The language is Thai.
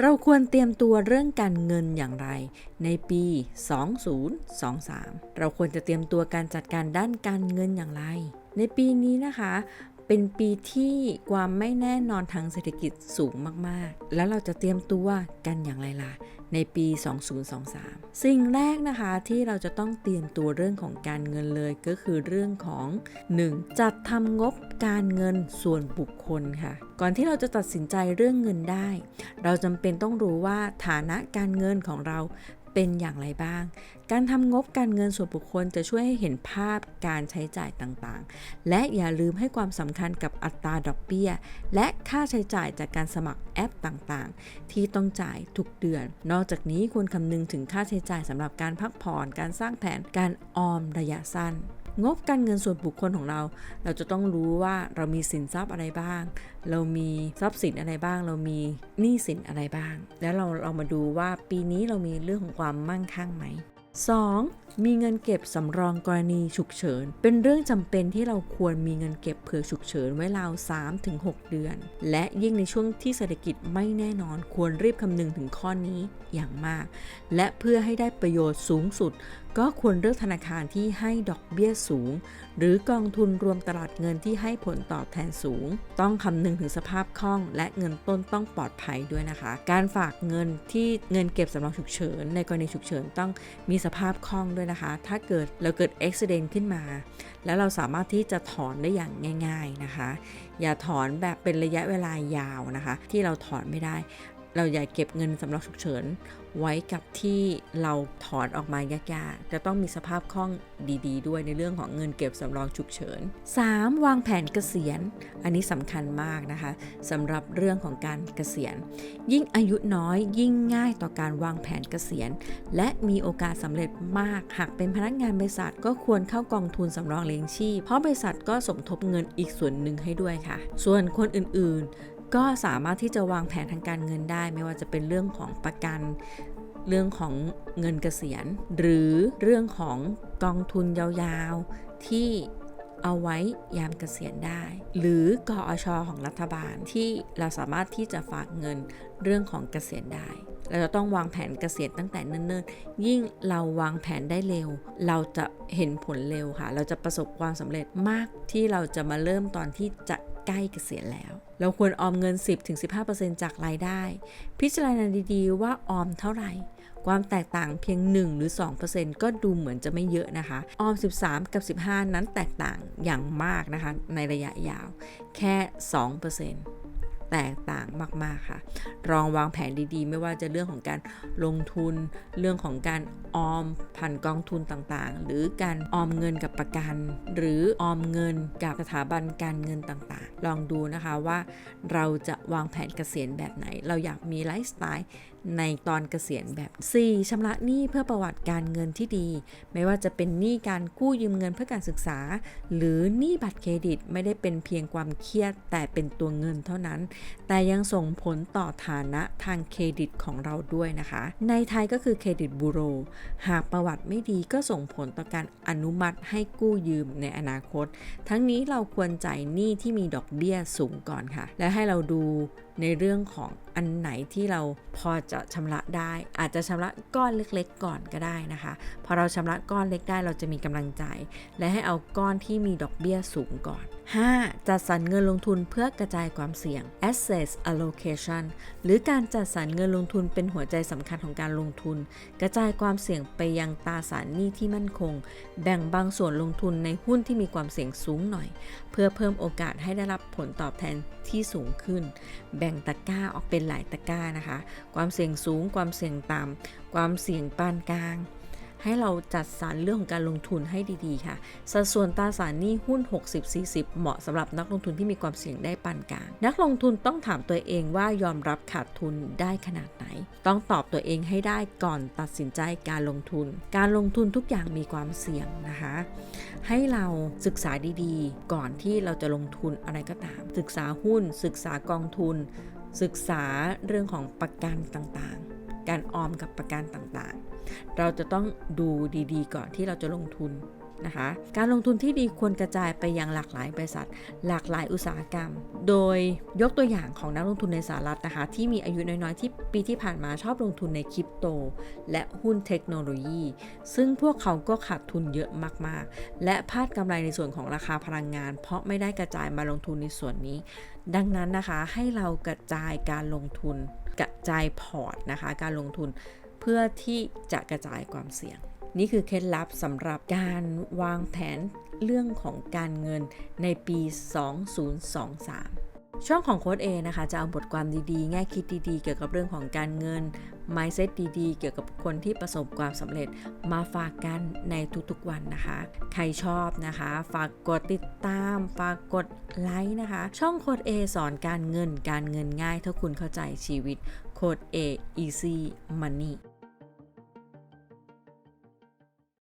เราควรเตรียมตัวเรื่องการเงินอย่างไร ในปี 2023 เราควรจะเตรียมตัวการจัดการด้านการเงินอย่างไร ในปีนี้นะคะ เป็นปีที่ความไม่แน่นอนทางเศรษฐกิจสูงมากๆ แล้วเราจะเตรียมตัวกันอย่างไรล่ะ ในปี 2023 สิ่งแรกนะคะที่เราจะต้องเตรียมตัวเรื่องของการเงินเลยก็คือเรื่องของ 1. จัดทำงบการเงินส่วนบุคคลค่ะ ก่อนที่เราจะตัดสินใจเรื่องเงินได้ เราจำเป็นต้องรู้ว่าฐานะการเงินของเรา เป็นอย่างไรบ้าง การทำงบการเงินส่วนบุคคลจะช่วยให้เห็นภาพการใช้จ่ายต่างๆ และอย่าลืมให้ความสำคัญกับอัตราดอกเบี้ย และค่าใช้จ่ายจากการสมัครแอปต่างๆ ที่ต้องจ่ายทุกเดือน นอกจากนี้ควรคำนึงถึงค่าใช้จ่ายสำหรับการพักผ่อน การสร้างแผน การออมระยะสั้น งบการเงินส่วนบุคคลของเรา เราจะต้องรู้ว่าเรามีสินทรัพย์อะไรบ้าง เรามีทรัพย์สินอะไรบ้าง เรามีหนี้สินอะไรบ้าง แล้วเราเรามาดูว่าปีนี้เรามีเรื่องของความมั่งคั่งไหม 2. มีเงินเก็บสำรองกรณีฉุกเฉิน เป็นเรื่องจำเป็นที่เราควรมีเงินเก็บเผื่อฉุกเฉินไว้ราว 3-6 เดือน และยิ่งในช่วงที่เศรษฐกิจไม่แน่นอนควรรีบคำนึงถึงข้อนี้อย่างมาก และเพื่อให้ได้ประโยชน์สูงสุด ก็ควรเลือกธนาคารที่ให้ดอกเบี้ยสูง หรือกองทุนรวมตลาดเงินที่ให้ผลตอบแทนสูง ต้องคำนึงถึงสภาพคล่อง และเงินต้นต้องปลอดภัยด้วยนะคะ การฝากเงินที่เงินเก็บสำรองฉุกเฉินในกรณีฉุกเฉินต้องมีสภาพคล่องด้วยนะคะ ถ้าเกิดเราเกิดอุบิเหตุขึ้นมา แล้วเราสามารถที่จะถอนได้อย่างง่าย ๆนะคะ อย่าถอนแบบเป็นระยะเวลายาวนะคะ ที่เราถอนไม่ได้ เราอย่าเก็บเงินสำรองฉุกเฉิน ไว้กับที่เราถอนออกมายากๆ จะต้องมีสภาพคล่องดีๆด้วยในเรื่องของเงินเก็บสำรองฉุกเฉิน 3. วางแผนเกษียณ อันนี้สำคัญมากนะคะสำหรับเรื่องของการเกษียณ ยิ่งอายุน้อยยิ่งง่ายต่อการวางแผนเกษียณ และมีโอกาสสำเร็จมาก หากเป็นพนักงานบริษัทก็ควรเข้ากองทุนสำรองเลี้ยงชีพ เพราะบริษัทก็สมทบเงินอีกส่วนหนึ่งให้ด้วยค่ะ ส่วนคนอื่นๆ ก็สามารถที่จะวางแผนทางการเงินได้ ไม่ว่าจะเป็นเรื่องของประกัน เรื่องของเงินเกษียณ หรือเรื่องของกองทุนยาวๆที่เอาไว้ยามเกษียณได้ หรือกอชของรัฐบาลที่เราสามารถที่จะฝากเงินเรื่องของเกษียณได้ เราจะต้องวางแผนเกษียณตั้งแต่เนิ่นๆ ยิ่งเราวางแผนได้เร็ว เราจะเห็นผลเร็วค่ะ เราจะประสบความสำเร็จมากที่เราจะมาเริ่มตอนที่จะ ใกล้เกษียณแล้ว เราควรออมเงิน 10-15%จากรายได้ พิจารณาดีๆ ว่าออมเท่าไหร่ ความแตกต่างเพียง 1 หรือ 2%ก็ดูเหมือนจะไม่เยอะนะคะ ออม 13 กับ 15 นั้นแตกต่างอย่างมากนะคะ ในระยะยาวแค่ 2% แตกต่างมาก ๆ ค่ะ ลองวางแผนดีๆ ไม่ว่าจะเรื่องของการลงทุน เรื่องของการออมผ่านกองทุนต่างๆ หรือการออมเงินกับประกัน หรือออมเงินกับสถาบันการเงินต่างๆ ลองดูนะคะว่าเราจะวางแผนเกษียณแบบไหน เราอยากมีไลฟ์สไตล์ในตอนเกษียณแบบ 4. ชำระหนี้เพื่อประวัติการเงินที่ดี ไม่ว่าจะเป็นหนี้การกู้ยืมเงินเพื่อการศึกษา หรือหนี้บัตรเครดิตไม่ได้เป็นเพียงความเครียดแต่เป็นตัวเงินเท่านั้น แต่ยังส่งผลต่อฐานะทางเครดิตของเราด้วยนะคะ ในไทยก็คือเครดิตบูโร หากประวัติไม่ดีก็ส่งผลต่อการอนุมัติให้กู้ยืมในอนาคต ทั้งนี้เราควรจ่ายหนี้ที่มีดอกเบี้ยสูงก่อนค่ะ และให้เราดู o ในเรื่องของอันไหนที่เราพอจะชำระได้ อาจจะชำระก้อนเล็กๆ ก่อนก็ได้นะคะ พอเราชำระก้อนเล็กได้เราจะมีกำลังใจ และให้เอาก้อนที่มีดอกเบี้ยสูงก่อน 5. จัดสรรเงินลงทุนเพื่อกระจายความเสี่ยง asset allocation หรือการจัดสรรเงินลงทุนเป็นหัวใจสำคัญของการลงทุน กระจายความเสี่ยงไปยังตราสารหนี้ที่มั่นคง แบ่งบางส่วนลงทุนในหุ้นที่มีความเสี่ยงสูงหน่อย เพื่อเพิ่มโอกาสให้ได้รับผลตอบแทนที่สูงขึ้นแบ่งตะกร้าออกเป็นหลายตะกร้านะคะ ความเสี่ยงสูง ความเสี่ยงต่ำความเสี่ยงปานกลาง ให้เราจัดสรรเรื่องของการลงทุนให้ดีๆค่ะ สัดส่วนตราสารหนี้หุ้น 60-40 เหมาะสำหรับนักลงทุนที่มีความเสี่ยงได้ปานกลาง นักลงทุนต้องถามตัวเองว่ายอมรับขาดทุนได้ขนาดไหน ต้องตอบตัวเองให้ได้ก่อนตัดสินใจการลงทุน การลงทุนทุกอย่างมีความเสี่ยงนะคะ ให้เราศึกษาดีๆ ก่อนที่เราจะลงทุนอะไรก็ตาม ศึกษาหุ้น ศึกษากองทุน ศึกษาเรื่องของประกันต่างๆ การออมกับประกันต่างๆ เราจะต้องดูดีๆ ก่อนที่เราจะลงทุน นะคะ การลงทุนที่ดีควรกระจายไปยังหลากหลายบริษัท หลากหลายอุตสาหกรรม โดยยกตัวอย่างของนักลงทุนในสหรัฐนะคะ ที่มีอายุน้อยๆ ที่ปีที่ผ่านมาชอบลงทุนในคริปโต และหุ้นเทคโนโลยี ซึ่งพวกเขาก็ขาดทุนเยอะมากๆ และพลาดกำไรในส่วนของราคาพลังงาน เพราะไม่ได้กระจายมาลงทุนในส่วนนี้ ดังนั้นนะคะให้เรากระจายการลงทุน กระจายพอร์ตนะคะ การลงทุนเพื่อที่จะกระจายความเสี่ยง นี่คือเคล็ดลับสำหรับการวางแผนเรื่องของการเงินในปี 2023 ช่องของโค้ดเอนะคะ จะเอาบทความดีๆ แง่คิดดีๆ เกี่ยวกับเรื่องของการเงิน mindset ดีๆ เกี่ยวกับคนที่ประสบความสำเร็จมาฝากกันในทุกๆวันนะคะ ใครชอบนะคะ ฝากกดติดตาม ฝากกดไลค์นะคะ ช่องโค้ด A สอนการเงิน การเงินง่ายถ้าคุณเข้าใจชีวิตโค้ด A easy money